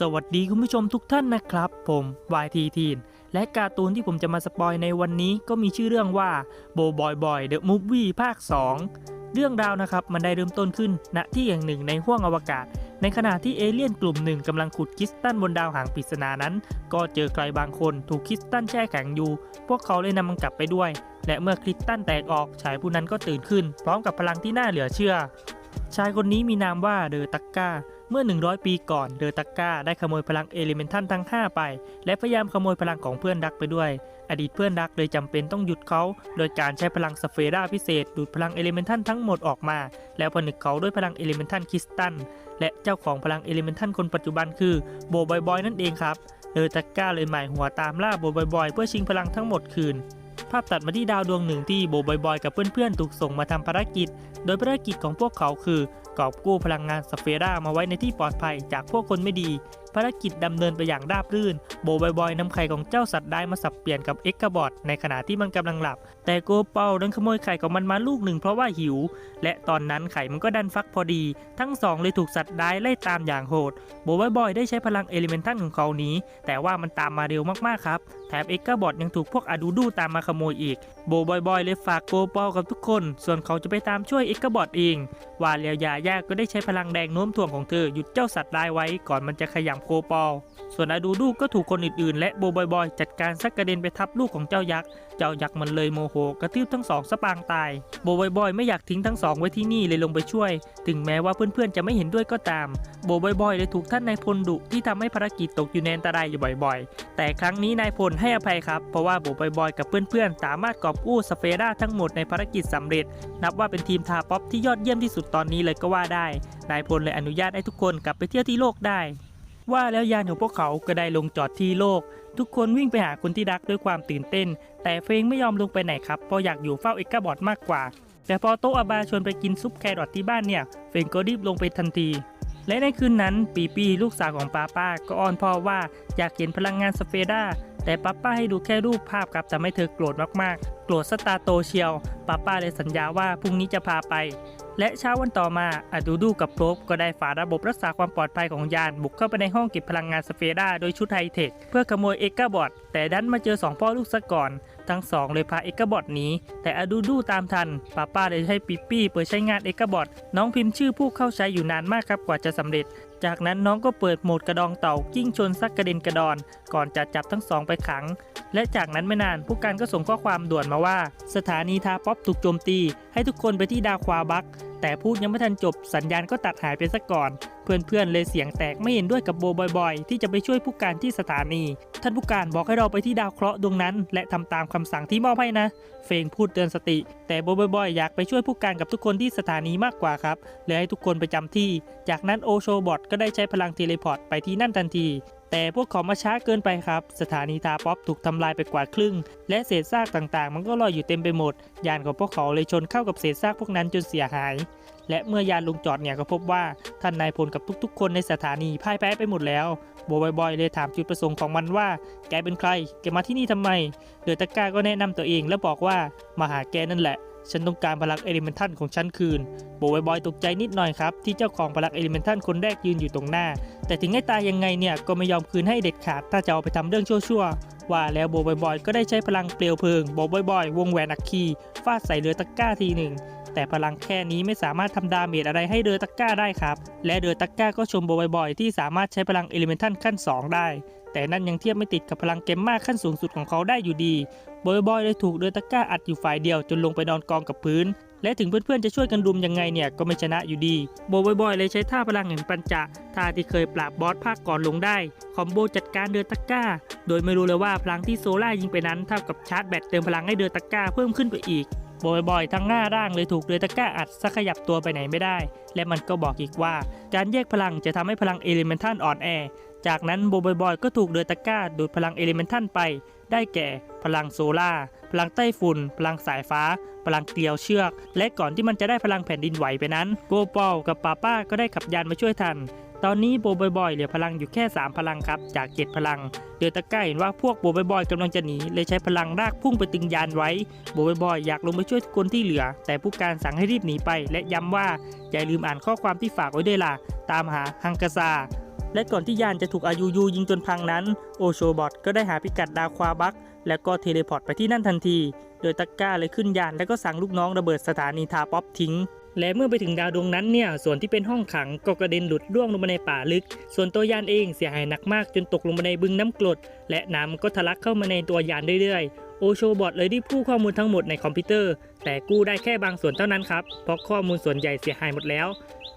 สวัสดีคุณผู้ชมทุกท่านนะครับ ผม YT ทีนและการ์ตูนที่ผมจะมาสปอยในวันนี้ก็มีชื่อเรื่องว่าโบบอยบอยเดอะมูฟวี่ภาค 2 เรื่องราวนะครับ มันได้เริ่มต้นขึ้นณที่แห่งหนึ่งในห้วงอวกาศ ในขณะที่เอเลี่ยนกลุ่มหนึ่งกำลังขุดคริสตัลบนดาวหางปริศนานั้น ก็เจอใครบางคนถูกคริสตัลแช่แข็งอยู่ พวกเขาเลยนำมันกลับไปด้วย และเมื่อคริสตัลแตกออกชายผู้นั้นก็ตื่นขึ้น พร้อมกับพลังที่น่าเหลือเชื่อชายคนนี้มีนามว่าเดอตักกา เมื่อ 100 ปีก่อนเดอตักกาได้ขโมยพลังเอลิเมนทัลทั้ง 5 ไป และพยายามขโมยพลังของเพื่อนรักไปด้วย อดีตเพื่อนรักเลยจำเป็นต้องหยุดเขา โดยการใช้พลังสเฟราพิเศษ ดูดพลังเอลิเมนทัลทั้งหมดออกมา แล้วผนึกเขาด้วยพลังเอลิเมนทัลคริสตัลและเจ้าของพลังเอลิเมนทัลคนปัจจุบันคือโบบอยบอยนั่นเองครับเดอตักกาเลยหมายหัวตามล่าโบบอยบอยเพื่อชิงพลังทั้งหมดคืนภาพตัดมาที่ดาวดวงหนึ่งที่โบบอยบอยกับเพื่อนๆถูกส่งมาทำภารกิจ โดยภารกิจของพวกเขาคือ กอบกู้พลังงานสเฟรามาไว้ในที่ปลอดภัยจากพวกคนไม่ดี ภารกิจดำเนินไปอย่างราบรื่น โบบอยบอยนำไข่ของเจ้าสัตว์ได้มาสับเปลี่ยนกับเอ็กกาบอดในขณะที่มันกำลังหลับ แต่โกเปาดันขโมยไข่ของมันมาลูกหนึ่งเพราะว่าหิว และตอนนั้นไข่มันก็ดันฟักพอดี ทั้งสองเลยถูกสัตว์ได้ไล่ตามอย่างโหด โบบอยบอยได้ใช้พลังเอลิเมนทัลของเขานี้ แต่ว่ามันตามมาเร็วมากๆครับ แถมเอ็กกาบอดยังถูกพวกอาดูดูตามมาขโมยอีก โบบอยบอยเลยฝากโกเปากับทุกคน ส่วนเขาจะไปตามช่วยเอ็กกาบอดเอง ว่าแล้วยาย่าก็ได้ใช้พลังแดงโน้มถ่วงของเธอหยุดเจ้าสัตว์ร้ไว้ก่อนมันจะขยำโคปอล ส่วนอาดูดูก็ถูกคนอื่นๆ และโบบอยบอยจัดการซักกระเด็นไปทับลูกของเจ้ายักษ์ เจ้ายักษ์มันเลยโมโหกระทืบทั้งสองสปางตาย โบบอยบอยไม่อยากทิ้งทั้งสองไว้ที่นี่เลยลงไปช่วย ถึงแม้ว่าเพื่อนๆจะไม่เห็นด้วยก็ตาม โบบอยบอยเลยถูกท่านนายพลดุที่ทำให้ภารกิจตกอยู่ในอันตรายอยู่บ่อยๆ แต่ครั้งนี้นายพลให้อภัยครับ เพราะว่าโบบอยบอยกับเพื่อนๆ สามารถกอบกู้สเฟราทั้งหมดในภารกิจสำเร็จ นับว่าเป็นทีมทาป๊อปที่ยอดเยี่ยมที่สุดตอนนี้เลยก็ว่าได้ นายพลเลยอนุญาตให้ทุกคนกลับไปเที่ยวที่โลกได้ ว่าแล้วยานของพวกเขาก็ได้ลงจอดที่โลก ทุกคนวิ่งไปหาคนที่รักด้วยความตื่นเต้น แต่เฟงไม่ยอมลงไปไหนครับเพราะอยากอยู่เฝ้าเอกกาบอดมากกว่า แต่พอโตอาบาชวนไปกินซุปแครอทที่บ้านเนี่ย เฟงก็รีบลงไปทันทีและในคืนนั้นปีปีลูกสาวของป้าป้าก็อ้อนพ่อว่าอยากเห็นพลังงานสเฟราแต่ป้าป้าให้ดูแค่รูปภาพครับทำให้เธอโกรธมากๆ โกรธสตาโตเชียวป้าป้าเลยสัญญาว่าพรุ่งนี้จะพาไปและเช้าวันต่อมาอาดูดูกับโพรบก็ได้ฝ่าระบบรักษาความปลอดภัยของยานบุกเข้าไปในห้องเก็บพลังงานสเฟราโดยชุดไฮเทค เพื่อขโมยเอกกาบอดแต่ดันมาเจอสองพ่อลูกซะก่อน ทั้งสองเลยพาเอกกาบอดหนีแต่อาดูดูตามทันป้าป้าเลยให้ปิปปี้เปิดใช้งานเอกกาบอดน้องพิมพ์ชื่อผู้เข้าใช้อยู่นานมากครับกว่าจะสำเร็จ จากนั้นน้องก็เปิดโหมดกระดองเต่ากิ้งชนซักกระเด็นกระดอน ก่อนจะจับทั้งสองไปขัง และจากนั้นไม่นานผู้การก็ส่งข้อความด่วนมาว่า สถานีทาป๊อปถูกโจมตี ให้ทุกคนไปที่ดาวควาบัก แต่พูดยังไม่ทันจบสัญญาณก็ตัดหายไปซะก่อน เพื่อนๆเลยเสียงแตกไม่เห็นด้วยกับโบบอยๆ ที่จะไปช่วยผู้การที่สถานี ท่านผู้การบอกให้เราไปที่ดาวเคราะห์ดวงนั้น และทำตามคำสั่งที่มอบให้นะ เฟงพูดเตือนสติ แต่โบบอยๆอยากไปช่วยผู้การกับทุกคนที่สถานีมากกว่าครับเลยให้ทุกคนไปจำที่ จากนั้นโอโชบอทก็ได้ใช้พลังเทเลพอร์ตไปที่นั่นทันที แต่พวกเขามาช้าเกินไปครับ สถานีทาป๊อปถูกทำลายไปกว่าครึ่ง และเศษซากต่างๆ มันก็ลอยอยู่เต็มไปหมด ยานของพวกเขาเลยชนเข้ากับเศษซากพวกนั้นจนเสียหาย และเมื่อยานลงจอดเนี่ยก็พบว่าท่านนายพลกับทุกๆ คนในสถานีพ่ายแพ้ไปหมดแล้วโบบอยบอยเลยถามจุดประสงค์ของมันว่า แกเป็นใคร แกมาที่นี่ทำไม เดอตะก้าก็แนะนำตัวเองแล้วบอกว่ามาหาแกนั่นแหละ ฉันต้องการพลังเอลิเมนทัลของฉันคืนโบบอยบอยตกใจนิดหน่อยครับ ที่เจ้าของพลังเอลิเมนทัลคนแรกยืนอยู่ตรงหน้า แต่ถึงให้ตายยังไงเนี่ย ก็ไม่ยอมคืนให้เด็ดขาด ถ้าจะเอาไปทำเรื่องชั่วๆ ว่าแล้วโบบอยบอยก็ได้ใช้พลังเปลวเพลิงโบบอยบอยวงแหวนอัคคีฟาดใส่เรือตะก้าทีหนึ่ง แต่พลังแค่นี้ไม่สามารถทำดาเมจอะไรให้เรือตะก้าได้ครับ และเรือตะก้าก็ชมโบบอยที่สามารถใช้พลังเอลิเมนทัลขั้น 2 ได้ แต่นั่นยังเทียบไม่ติดกับพลังเกมมาขั้นสูงสุดของเขาได้อยู่ดีโบบอยเลยถูกเรือตะก้าอัดอยู่ฝ่ายเดียวจนลงไปนอนกองกับพื้น และถึงเพื่อนๆจะช่วยกันรุมยังไงเนี่ยก็ไม่ชนะอยู่ดีโบบอยๆเลยใช้ท่าพลังแห่งปัญจะท่าที่เคยปราบบอสภาคก่อนลงได้ คอมโบจัดการเดือตะก้า โดยไม่รู้เลยว่าพลังที่โซล่ายิงไปนั้นเท่ากับชาร์จแบตเติมพลังให้เดือตะก้าเพิ่มขึ้นไปอีกบ่อยๆ ทั้งหน้าร่างเลยถูกเดือตะก้าอัดสักขยับตัวไปไหนไม่ได้ และมันก็บอกอีกว่า การแยกพลังจะทำให้พลังเอลิเมนทัลอ่อนแอ จากนั้นโบบอยก็ถูกเดือตะก้าดูดพลังเอลิเมนทัลไป ได้แก่พลังโซล่า พลังไต้ฝุ่น พลังสายฟ้า พลังเกลียวเชือก และก่อนที่มันจะได้พลังแผ่นดินไหวไปนั้น โกเปอลกับป้าป้าก็ได้ขับยานมาช่วยทัน ตอนนี้โบบอยเหลือพลังอยู่แค่ 3 พลังครับ จาก 7 พลัง เดือตะก้าเห็นว่าพวกโบบอยๆกำลังจะหนี เลยใช้พลังรากพุ่งไปตึงยานไว้ โบบอยอยากลงไปช่วยทุกคนที่เหลือ แต่ผู้การสั่งให้รีบหนีไป และย้ำว่าอย่าลืมอ่านข้อความที่ฝากไว้ด้วยล่ะ ตามหาฮังกาซา และก่อนที่ยานจะถูกอายูยูยิงจนพังนั้น โอโชบอทก็ได้หาพิกัดดาวควาบัก แล้วก็เทเลพอร์ตไปที่นั่นทันที โดยตักก้าเลยขึ้นยานแล้วก็สั่งลูกน้องระเบิดสถานีทาป๊อปทิ้ง และเมื่อไปถึงดาวดวงนั้นเนี่ย ส่วนที่เป็นห้องขังก็กระเด็นหลุดร่วงลงมาในป่าลึก ส่วนตัวยานเองเสียหายหนักมากจนตกลงมาในบึงน้ำกรด และน้ำก็ทะลักเข้ามาในตัวยานเรื่อยๆ โอโชบอทเลยได้พูดข้อมูลทั้งหมดในคอมพิวเตอร์ แต่กู้ได้แค่บางส่วนเท่านั้นครับ เพราะข้อมูลส่วนใหญ่เสียหายหมดแล้ว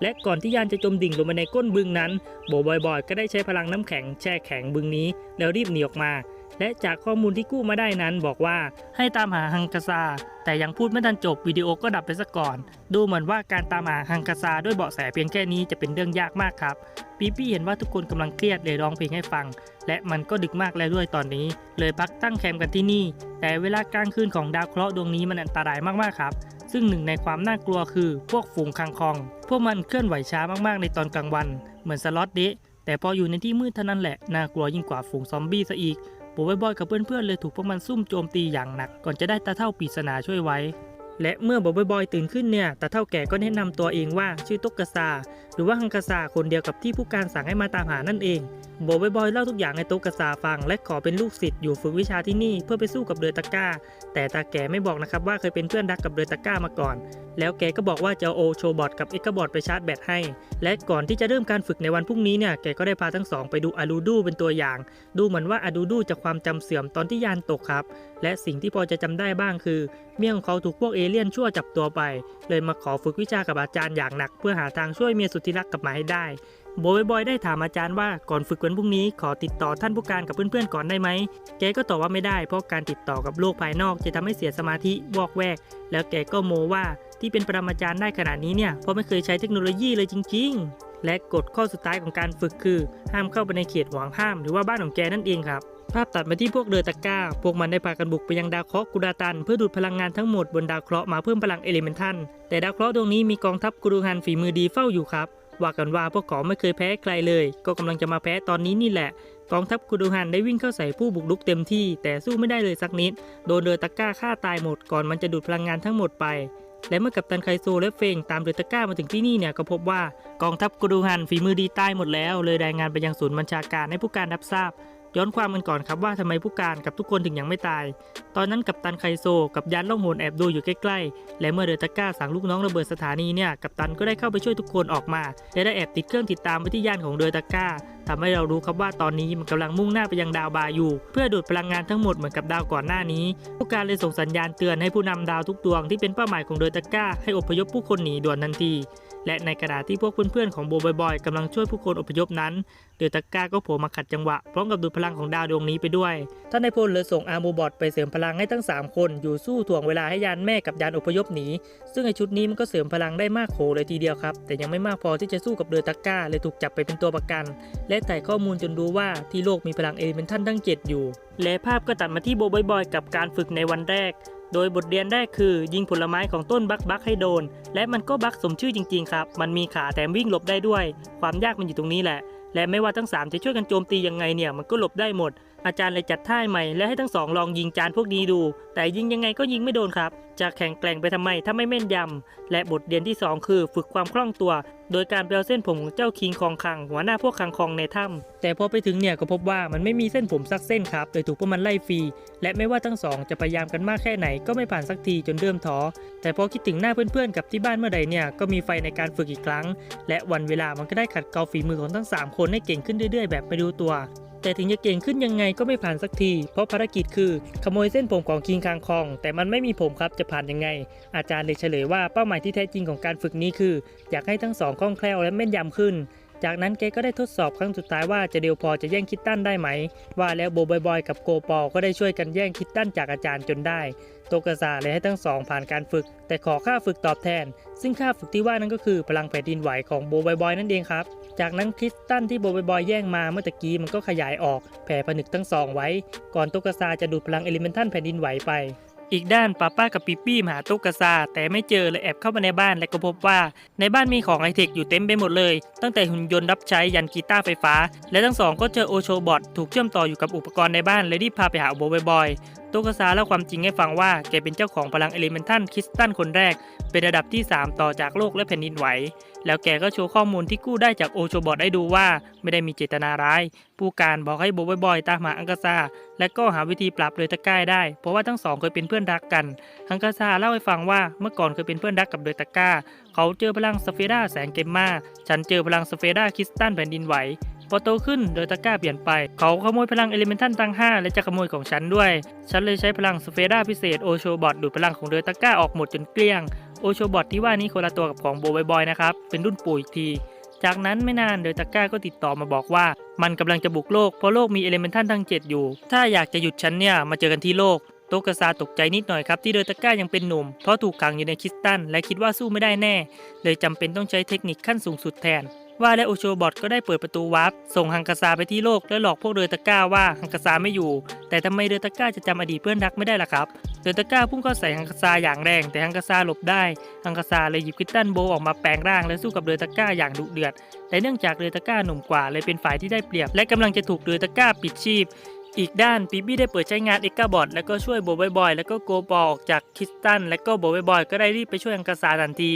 และก่อนที่ยานจะจมดิ่งลงมาในก้นบึงนั้นโบบอยบอยก็ได้ใช้พลังน้ำแข็งแช่แข็งบึงนี้ แล้วรีบหนีออกมา และจากข้อมูลที่กู้มาได้นั้นบอกว่าให้ตามหาฮังกาซา แต่ยังพูดไม่ทันจบวิดีโอก็ดับไปซะก่อน ดูเหมือนว่าการตามหาฮังกาซาด้วยเบาะแสเพียงแค่นี้จะเป็นเรื่องยากมากครับปีปี้เห็นว่าทุกคนกำลังเครียดเลยร้องเพลงให้ฟัง และมันก็ดึกมากแล้วด้วยตอนนี้ เลยพักตั้งแคมป์กันที่นี่ แต่เวลากลางคืนของดาวเคราะห์ดวงนี้มันอันตรายมากๆครับ ซึ่งหนึ่งในความน่ากลัวคือพวกฝูงคังคอง พวกมันเคลื่อนไหวช้ามากๆในตอนกลางวัน เหมือนสล็อตเดะแต่พออยู่ในที่มืดเท่านั้นแหละน่ากลัวยิ่งกว่าฝูงซอมบี้ซะอีกบอยบอยกับเพื่อนๆเลยถูกพวกมันซุ่มโจมตีอย่างหนัก ก่อนจะได้ตาเท่าปีศนาช่วยไว้ และเมื่อบอยบอยตื่นขึ้นเนี่ยตาเท่าแก่ก็แนะนำตัวเองว่าชื่อตุกกซาหรือว่าฮังกาซาคนเดียวกับที่ผู้การสั่งให้มาตามหานั่นเองบอยบอยเล่าทุกอย่างให้ตุกกซาฟัง และขอเป็นลูกศิษย์อยู่ฝึกวิชาที่นี่เพื่อไปสู้กับเรือตะก้า แต่ตาแก่ไม่บอกนะครับว่าเคยเป็นเพื่อนรักกับเรือตะก้ามาก่อน แล้วแกก็บอกว่าจะโอโชบอทกับเอ็กบอทไปชาร์จแบตให้ และก่อนที่จะเริ่มการฝึกในวันพรุ่งนี้เนี่ยแกก็ได้พาทั้งสองไปดูอาดูดูเป็นตัวอย่าง ดูเหมือนว่าอาดูดูจะความจำเสื่อมตอนที่ยานตกครับ และสิ่งที่พอจะจำได้บ้างคือ เมียของเขาถูกพวกเอเลี่ยนชั่วจับตัวไป เลยมาขอฝึกวิชากับอาจารย์อย่างหนัก เพื่อหาทางช่วยเมียสุดที่รักกลับมาให้ได้โบอยบอยได้ถามอาจารย์ว่าก่อนฝึกวันพรุ่งนี้ขอติดต่อท่านผู้การกับเพื่อนๆก่อนได้ไหม แกก็ตอบว่าไม่ได้เพราะการติดต่อกับโลกภายนอกจะทำให้เสียสมาธิวอกแวก แล้วแกก็โมว่าที่เป็นปรมาจารย์ได้ขนาดนี้เนี่ยเพราะไม่เคยใช้เทคโนโลยีเลยจริง ๆ และกฎข้อสุดท้ายของการฝึกคือ ห้ามเข้าไปในเขตห่วงห้าม หรือว่าบ้านของแกนั่นเองครับ ภาพตัดมาที่พวกเรือตะก้า พวกมันได้พากันบุกไปยังดาวเคราะห์กูดาตัน เพื่อดูดพลังงานทั้งหมดบนดาวเคราะห์มาเพิ่มพลังเอลิเมนทัลแต่ดาวเคราะห์ดวงนี้มีกองทัพกูรูฮันฝีมือดีเฝ้าอยู่ครับว่ากันว่าพวกเขาไม่เคยแพ้ใครเลย ก็กำลังจะมาแพ้ตอนนี้นี่แหละ กองทัพกูดูฮันได้วิ่งเข้าใส่ผู้บุกรุกเต็มที่ แต่สู้ไม่ได้เลยสักนิด โดนเรือตะก้าฆ่าตายหมดก่อนมันจะดูดพลังงานทั้งหมดไป และเมื่อกัปตันไคโซและเฟงตามเรือตะก้ามาถึงที่นี่เนี่ยก็พบว่ากองทัพกูดูฮันฝีมือดีตายหมดแล้ว เลยรายงานไปยังศูนย์บัญชาการให้ผู้การรับทราบ ย้อนความกันก่อนครับว่าทำไมผู้การกับทุกคนถึงยังไม่ตาย ตอนนั้นกัปตันไคโซ กับยานล่องหนแอบดูอยู่ใกล้ๆ และเมื่อเรือตะก้าสั่งลูกน้องระเบิดสถานีเนี่ยกัปตันก็ได้เข้าไปช่วยทุกคนออกมา และได้แอบติดเครื่องติดตามไปที่ยานของเรือตะก้าทำให้เรารู้ครับว่าตอนนี้มันกำลังมุ่งหน้าไปยังดาวบาอยู่ เพื่อดูดพลังงานทั้งหมดเหมือนกับดาวก่อนหน้านี้ ผู้การเลยส่งสัญญาณเตือนให้ผู้นำดาวทุกดวงที่เป็นเป้าหมายของเรือตะก้าให้อพยพผู้คนหนีด่วนทันที และในกระดาษที่พวกเพื่อนๆของโบบอยๆกำลังช่วยผู้คนอพยพนั้น เดือตะก้าก็โผล่มาขัดจังหวะ พร้อมกับดูดพลังของดาวดวงนี้ไปด้วย ท่านนายพลเลยส่งอาร์มูบอทไปเสริมพลังให้ทั้ง 3 คนอยู่สู้ถ่วงเวลาให้ยานแม่กับยานอพยพหนี ซึ่งไอชุดนี้มันก็เสริมพลังได้มากโขเลยทีเดียวครับ แต่ยังไม่มากพอที่จะสู้กับเรือตะก้าเลยถูกจับไปเป็นตัวประกัน และไต่ข้อมูลจนรู้ว่าที่โลกมีพลังเอเมนทัลทั้ง7อยู่ และภาพก็ตัดมาที่โบบอยๆกับการฝึกในวันแรก โดยบทเรียนแรกคือ ยิงผลไม้ของต้นบักบักให้โดน และมันก็บักสมชื่อจริงๆครับ มันมีขาแถมวิ่งหลบได้ด้วย ความยากมันอยู่ตรงนี้แหละ และไม่ว่าทั้ง 3 จะช่วยกันโจมตียังไงเนี่ยมันก็หลบได้หมด อาจารย์เลยจัดท่าใหม่และให้ทั้งสองลองยิงจานพวกนี้ดู แต่ยิงยังไงก็ยิงไม่โดนครับ จะแข่งแกร่งไปทำไมถ้าไม่แม่นยำและบทเรียนที่ 2 คือ ฝึกความคล่องตัว โดยการไปเอาเส้นผมของเจ้าคิงคองคัง หัวหน้าพวกคังคองในถ้ำแต่พอไปถึงเนี่ยก็พบว่ามันไม่มีเส้นผมสักเส้นครับเลยถูกพวกมันไล่ฟรี และไม่ว่าทั้งสองจะพยายามกันมากแค่ไหนก็ไม่ผ่านสักทีจนเริ่มท้อแต่พอคิดถึงหน้าเพื่อนๆกับที่บ้านเมื่อใดเนี่ยก็มีไฟในการฝึกอีกครั้ง และวันเวลามันก็ได้ขัดเกลาฝีมือของทั้ง 3 คนให้เก่งขึ้นเรื่อยๆ แบบไม่รู้ตัว แต่ถึงจะเก่งขึ้นยังไงก็ไม่ผ่านสักที เพราะภารกิจคือ ขโมยเส้นผมของคิงคางคอง แต่มันไม่มีผมครับจะผ่านยังไง อาจารย์เลยเฉลยว่าเป้าหมายที่แท้จริงของการฝึกนี้คือ อยากให้ทั้งสองคล่องแคล่วและแม่นยำขึ้น จากนั้นแกก็ได้ทดสอบครั้งสุดท้ายว่าจะเดียวพอจะแย่งคิดตันได้ไหม ว่าแล้วโบบอยกับโกปอก็ได้ช่วยกันแย่งคิดตันจากอาจารย์จนได้โตกซาเลยให้ทั้งสองผ่านการฝึก แต่ขอค่าฝึกตอบแทน ซึ่งค่าฝึกที่ว่านั้นก็คือพลังแผ่นดินไหวของโบบอยนั่นเองครับจากนั้นคริสตันที่โบบอยแย่งมาเมื่อตะกี้มันก็ขยายออกแผ่ผนึกทั้งสองไว้ ก่อนโตกซาจะดูดพลังเอลิเมนทัลแผ่นดินไหวไป อีกด้านป้าป้ากับปีปี้มาหาตุ๊กาซาแต่ไม่เจอเลยแอบเข้ามาในบ้านและก็พบว่า ในบ้านมีของไฮเทคอยู่เต็มไปหมดเลย ตั้งแต่หุ่นยนต์รับใช้ยันกีตาร์ไฟฟ้า และทั้งสองก็เจอโอโชบอทถูกเชื่อมต่ออยู่กับอุปกรณ์ในบ้านเลยรีบพาไปหาโบบอย ตตกซาเล่าความจริงให้ฟังว่าแกเป็นเจ้าของพลังเอลิเมนทัลคริสตัลคนแรก เป็นระดับที่ 3 ต่อจากโลกและแผ่นดินไหว แล้วแกก็โชว์ข้อมูลที่กู้ได้จากโอโชบอทให้ดูว่าไม่ได้มีเจตนาร้าย ผู้การบอกให้โบบอยตามหาอังกาซาและก็หาวิธีปราบโดยตะก้าได้ เพราะว่าทั้งสองเคยเป็นเพื่อนรักกัน อังกาซาเล่าให้ฟังว่าเมื่อก่อนเคยเป็นเพื่อนรักกับโดยตะก้า เขาเจอพลังสเฟราแสงเกมมาฉันเจอพลังสเฟราคริสตัลแผ่นดินไหว พอโตขึ้นโดยตะก้าเปลี่ยนไป เขาขโมยพลังเอลิเมนทัลตั้ง 5 และจะขโมยของฉันด้วย ฉันเลยใช้พลังสเฟราพิเศษโอโชบอทดูดพลังของโดยตะก้าออกหมดจนเกลี้ยง โอโชบอทที่ว่านี้คนละตัวกับของโบบอยๆนะครับ เป็นรุ่นปู่อีกที จากนั้นไม่นานโดยตะก้าก็ติดต่อมาบอกว่า มันกำลังจะบุกโลกเพราะโลกมีเอลิเมนทัลทั้ง 7 อยู่ ถ้าอยากจะหยุดฉันเนี่ยมาเจอกันที่โลกโตกซาตกใจนิดหน่อยครับที่โดยตะก้ายังเป็นหนุ่ม เพราะถูกขังอยู่ในคริสตัลและคิดว่าสู้ไม่ได้แน่ เลยจำเป็นต้องใช้เทคนิคขั้นสูงสุดแทน ว่าและโอโชบอทก็ได้เปิดประตูวาร์ปส่งฮังกาซาไปที่โลกและหลอกพวกเรือตะก้าว่าฮังกาซาไม่อยู่ แต่ทำไมเรือตะก้าจะจำอดีตเพื่อนรักไม่ได้ล่ะครับเรือตะก้าพุ่งเข้าใส่ฮังกาซาอย่างแรง แต่ฮังกาซาหลบได้ฮังกาซาเลยหยิบคิสตัลโบออกมาแปลงร่างและสู้กับเรือตะก้าอย่างดุเดือด แต่เนื่องจากเรือตะก้าหนุ่มกว่าเลยเป็นฝ่ายที่ได้เปรียบ และกำลังจะถูกเรือตะก้าปิดชีพอีกด้านปีบี้ได้เปิดใช้งานเอ็กกาบอทแล้วก็ช่วยโบบอยบอยแล้วก็โกบอลออกจากคิสตัน และก็โบบอยบอย ก็ได้รีบไปช่วยอังกาซาทันที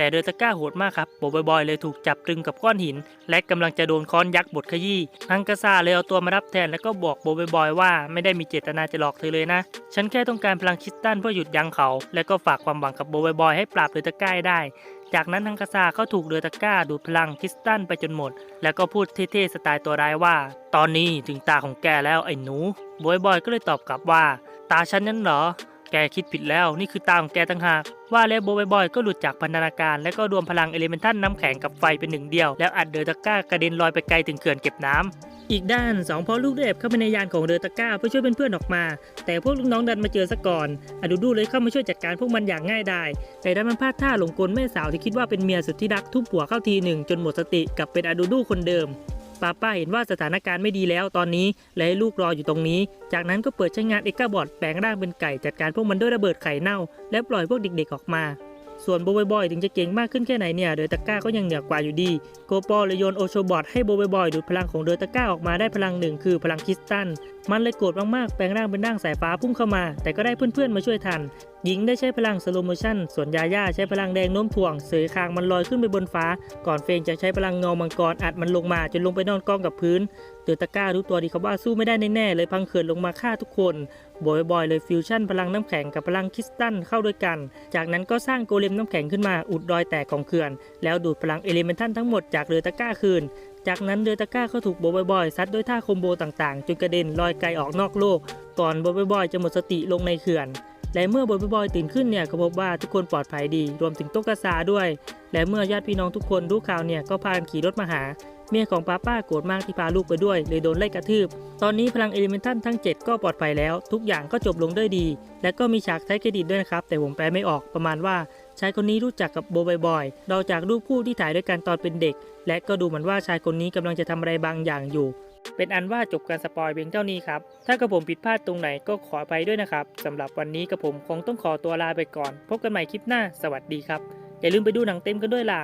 แต่เรือตะก้าโหดมากครับโบบอยบอยเลยถูกจับตรึงกับก้อนหิน และกำลังจะโดนค้อนยักษ์บดขยี้อังกาซาเลยเอาตัวมารับแทนแล้วก็บอกโบบอยบอยว่าไม่ได้มีเจตนาจะหลอกเธอเลยนะ ฉันแค่ต้องการพลังคิสตันเพื่อหยุดยั้งเขา และก็ฝากความหวังกับโบบอยบอยให้ปราบเรือตะก้าได้จากนั้นทังกาซาเขาถูกเรือตะก้าดูดพลังคริสตันไปจนหมด แล้วก็พูดเท่ๆสไตล์ตัวร้ายว่า ตอนนี้ถึงตาของแกแล้วไอ้หนู บอยบอยก็เลยตอบกลับว่า ตาฉันนั้นเหรอ แกคิดผิดแล้วนี่คือตาของแกต่างหาก ว่าแล้วโบบอยบอยก็หลุดจากพันธนาการ และก็รวมพลังเอลิเมนทัลน้ำแข็งกับไฟเป็นหนึ่งเดียว แล้วอัดเรือตะก้ากระเด็นลอยไปไกลถึงเขื่อนเก็บน้ำอีกด้านสองพ่อลูกได้แอบเข้าไปในยานของเรือตะก้าเพื่อช่วยเพื่อนๆออกมา แต่พวกลูกน้องดันมาเจอซะก่อนอดูดูเลยเข้ามาช่วยจัดการพวกมันอย่างง่ายดายแต่ดันมันพลาดท่าหลงกลแม่สาวที่คิดว่าเป็นเมียสุดที่รักทุบหัวเข้าทีหนึ่งจนหมดสติกลับเป็นอดูดูคนเดิม ป้าป้าเห็นว่าสถานการณ์ไม่ดีแล้วตอนนี้เลยให้ลูกรออยู่ตรงนี้ จากนั้นก็เปิดใช้งานเอ็กกาบอดแปลงร่างเป็นไก่จัดการพวกมันด้วยระเบิดไข่เน่า และปล่อยพวกเด็กๆออกมา ส่วนโบบอยๆถึงจะเก่งมากขึ้นแค่ไหนเนี่ยเดอตะก้าก็ยังเหนือกว่าอยู่ดี โกปอเลยโยนโอโชบอทให้โบบอยๆดูดพลังของเดอตะก้าออกมาได้พลังหนึ่งคือพลังคิสตัลมันเลยโกรธมากๆ แปลงร่างเป็นร่างสายฟ้าพุ่งเข้ามา แต่ก็ได้เพื่อนๆมาช่วยทัน หญิงได้ใช้พลังสโลโมชันส่วนยาย่าใช้พลังแดงโน้มถ่วง เสยคางมันลอยขึ้นไปบนฟ้า ก่อนเฟงจะใช้พลังเงามังกรอัดมันลงมาจนลงไปนอนกองกับพื้น เดอตะก้ารู้ตัวดีครับว่าสู้ไม่ได้แน่ๆเลยพังเขินลงมาฆ่าทุกคน บ่อยบอยเลยฟิวชั่นพลังน้ำแข็งกับพลังคริสตัลเข้าด้วยกัน จากนั้นก็สร้างโกเลมน้ำแข็งขึ้นมาอุดรอยแตกของเขื่อน แล้วดูดพลังเอลิเมนทัลทั้งหมดจากเรือตะก้าคืน จากนั้นเรือตะก้าก็ถูกโบบอยบอยซัดด้วยท่าคอมโบต่างๆจนกระเด็นลอยไกลออกนอกโลก ก่อนโบบอยบอยจะหมดสติลงในเขื่อนและเมื่อบอยบอยตื่นขึ้นเนี่ยก็พบว่าทุกคนปลอดภัยดี รวมถึงโตกาซาด้วย และเมื่อญาติพี่น้องทุกคนรู้ข่าวเนี่ยก็พากันขี่รถมาหา เมียของป้าป้าโกรธมากที่พาลูกไปด้วยเลยโดนไล่กระทืบ ตอนนี้พลังเอลิเมนทัลทั้ง 7 ก็ปลอดภัยแล้ว ทุกอย่างก็จบลงด้วยดี และก็มีฉากใช้เครดิตด้วยนะครับ แต่ผมแปลไม่ออกประมาณว่าชายคนนี้รู้จักกับโบบอยบอยเราจากรูปคู่ที่ถ่ายด้วยกันตอนเป็นเด็ก และก็ดูเหมือนว่าชายคนนี้กำลังจะทำอะไรบางอย่างอยู่ เป็นอันว่าจบการสปอยเพียงเท่านี้ครับ ถ้ากระผมผิดพลาดตรงไหนก็ขออภัยด้วยนะครับสำหรับวันนี้กระผมคงต้องขอตัวลาไปก่อน พบกันใหม่คลิปหน้า สวัสดีครับ อย่าลืมไปดูหนังเต็มกันด้วยล่ะ